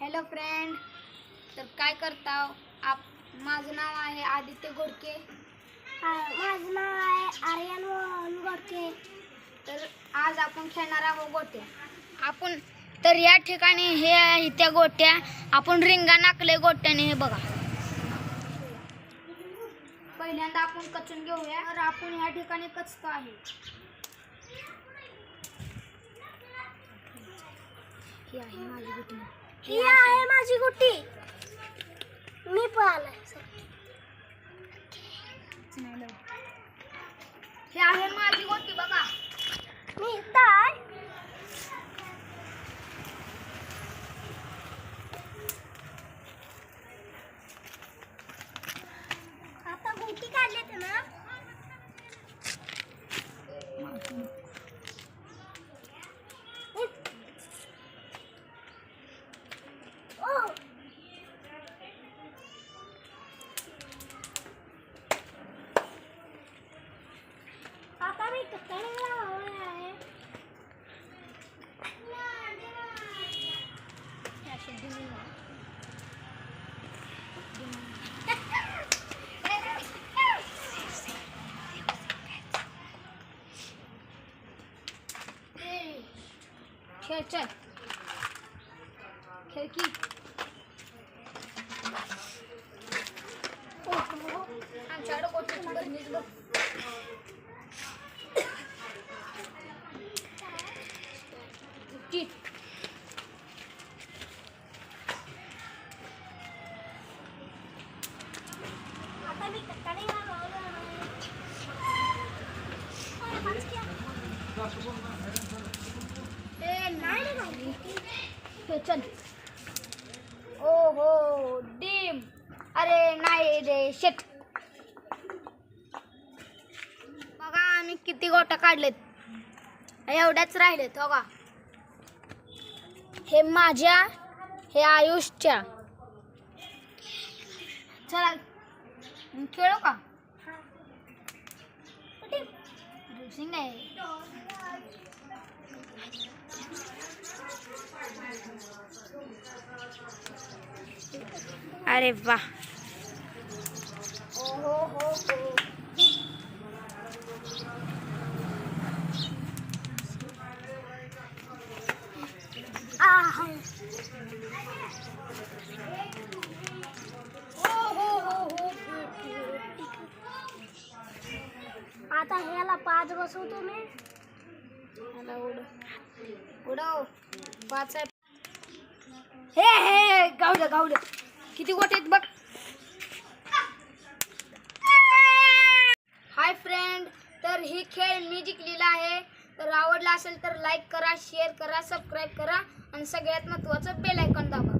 Hello friend तर काय करता आप माझं नाव आहे आदित्य गोडके माझं नाव आहे आर्यन मोहन गोडके तर आज आपण खेळणार आहोत गोट्या. आपण तर या ठिकाणी हे आहे त्या गोट्या. आपण रिंगा नाकले गोट्याने हे बघा. पहिल्यांदा आपण कचून घेऊया. तर आपण या ठिकाणी कचतो आहे. ही आहे माझी गुटी ही आहे माझी गुट्टी मी पळालाय हे आहे माझी गोटी बघा. मी तर आता गुटी काढले ना ओ आता मी कटणीला लावणार आहे खेळ चल. खेळ की. आमच्याकडे बघ की आता मी कटणीला लावणार आहे ओय, हाच घ्या. ए नाही रे भाऊ. खेळ चल. ओ हो डीम अरे नाही रे शेट बघा आम्ही किती गोट्या काढलेत एवढ्याच राहिलेत हो का हे माझ्या हे आयुषच्या चला खेळू का? कुठे? रुसिंग आहे. अरे वा. ओ हो हो हो आह. हो हो हो हो आता ह्याला पाच बसवतो मी. मला उडव. उडव. पाच आहे. हे हे गाऊ दे किती गोटे आहेत बघ. हाय फ्रेंड तर ही खेळ मी जिंकलेला आहे. तर आवडला असेल तर लाईक करा शेअर करा सबस्क्राईब करा. आणि सगळ्यात महत्त्वाचं बेल आयकॉन दाबा.